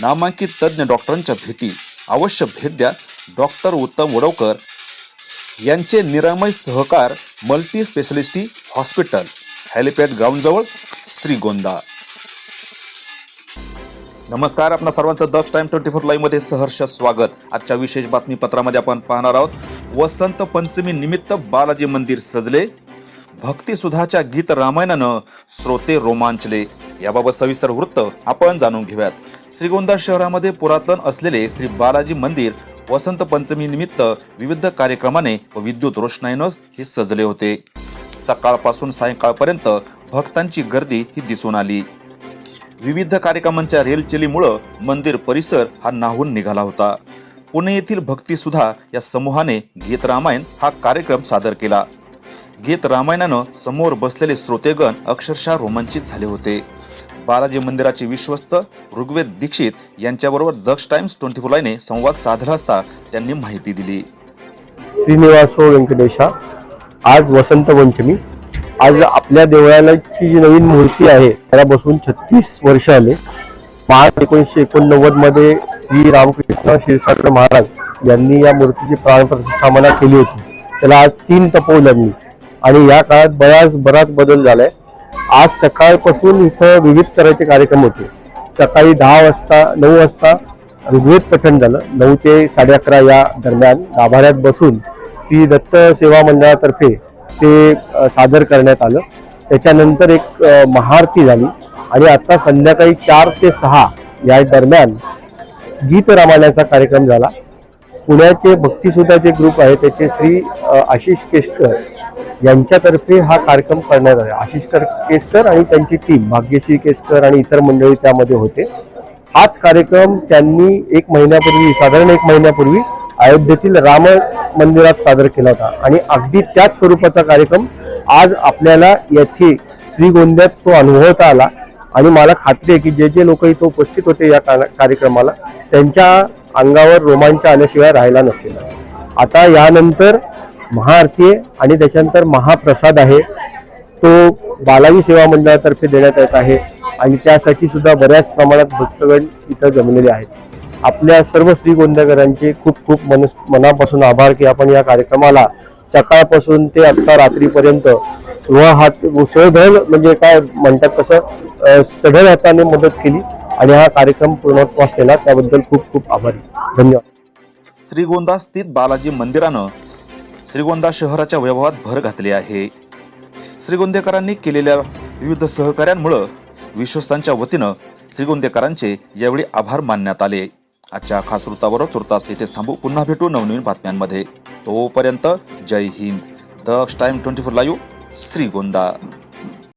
नामांकित तज्ज्ञ डॉक्टरांच्या भेटी. अवश्य भेट द्या. डॉक्टर उत्तम वडवकर यांचे Niramay Sahakar multi specialty hospital helipad ग्राउंडजवळ Shrigonda नमस्कार आपणा सर्वांचं दक्ष टाइम ट्वेंटी फोर लाईव्हमध्ये सहर्ष स्वागत. आजच्या विशेष बातमीपत्रामध्ये आपण पाहणार आहोत वसंत पंचमी निमित्त बालाजी मंदिर सजले. भक्तिसुधाच्या गीत रामायणानं श्रोते रोमांचले. याबाबत सविस्तर वृत्त आपण जाणून घेऊयात. श्रीगोंदा शहरामध्ये पुरातन असलेले श्री बालाजी मंदिर वसंत पंचमी निमित्त विविध कार्यक्रमाने व विद्युत रोषणाईनं हे सजले होते. सकाळपासून सायंकाळपर्यंत भक्तांची गर्दी ही दिसून आली. विविध कार्यक्रमांच्या रेलचेलीमुळं मंदिर परिसर हा नाहून निघाला होता. पुणे येथील भक्तीसुद्धा या समूहाने गीत रामायण हा कार्यक्रम सादर केला. गीत रामायणानं समोर बसलेले श्रोतेगण अक्षरशः रोमांचित झाले होते. बालाजी मंदिराचे विश्वस्त ऋग्वेद दीक्षित यांच्याबरोबर दक्ष टाइम्स ट्वेंटी फोर लाईने संवाद साधला असता त्यांनी माहिती दिली. श्रीनिवासो व्यंकटेशा आज वसंत पंचमी. आज आपल्या देवळाची जी नवीन मूर्ती आहे त्याला बसून छत्तीस वर्ष आले. मार्च एकोणीसशे एकोणनव्वदमध्ये श्री रामकृष्ण क्षीरसागर महाराज यांनी या मूर्तीची प्राणप्रतिष्ठापना केली होती. त्याला आज तीन तपोवलंबली आणि या काळात बराच बराच बदल झालाय. आज सकाळपासून इथं विविध तऱ्हेचे कार्यक्रम होते. सकाळी दहा वाजता नऊ वाजता ऋग्वेद पठण झालं. नऊ ते साडे अकरा या दरम्यान गाभाऱ्यात बसून श्री दत्त सेवा मंडळातर्फे ते सादर करण्यात आलं. त्याच्यानंतर एक महाआरती झाली आणि आता संध्याकाळी चार ते सहा या दरम्यान गीत रामायणाचा कार्यक्रम झाला. पुण्याचे भक्तिसुधाचे ग्रुप आहे त्याचे श्री आशिष केशकर यांच्यातर्फे हा कार्यक्रम करण्यात आला. आशिष कर- केसकर आणि त्यांची टीम भाग्यश्री केसकर आणि इतर मंडळी त्यामध्ये होते. हाच कार्यक्रम त्यांनी एक महिन्यापूर्वी साधारण एक महिन्यापूर्वी अयोध्येतील राम मंदिरात सादर केला होता. आणि अगदी त्याच स्वरूपाचा कार्यक्रम आज आपल्याला येथे श्रीगोंद्यात तो अनुभवता आला. आणि मला खात्री आहे की जे जे लोक इथं उपस्थित होते या का- कार्यक्रमाला त्यांच्या अंगावर रोमांच आल्याशिवाय राहिला नसेल. आता यानंतर महाआरती आहे आणि त्याच्यानंतर महाप्रसाद आहे. तो बालाजी सेवा मंडळातर्फे देण्यात येत आहे आणि त्यासाठी सुद्धा बऱ्याच प्रमाणात भक्तगण इथं जमलेले आहेत. आपल्या सर्व श्रीगोंद्याकरांचे खूप खूप मनस मनापासून आभार की आपण या कार्यक्रमाला सकाळपासून ते आत्ता रात्रीपर्यंत सोळा हात सढळ म्हणजे काय म्हणतात तसं सढळ हाताने मदत केली आणि हा कार्यक्रम पूर्णत्वास केला. त्याबद्दल खूप खूप आभारी. धन्यवाद. श्रीगोंदा स्थित बालाजी मंदिरानं श्रीगोंदा शहराच्या वैभवात भर घातली आहे. श्रीगोंदेकरांनी केलेल्या विविध सहकार्यांमुळं विश्वस्तांच्या वतीनं श्रीगोंदेकरांचे यावेळी आभार मानण्यात आले. आजच्या खास वृत्तावर तुर्तास इथेच थांबू. पुन्हा भेटू नवनवीन बातम्यांमध्ये. तोपर्यंत जय Hind. Daksh Time twenty four live Shrigonda.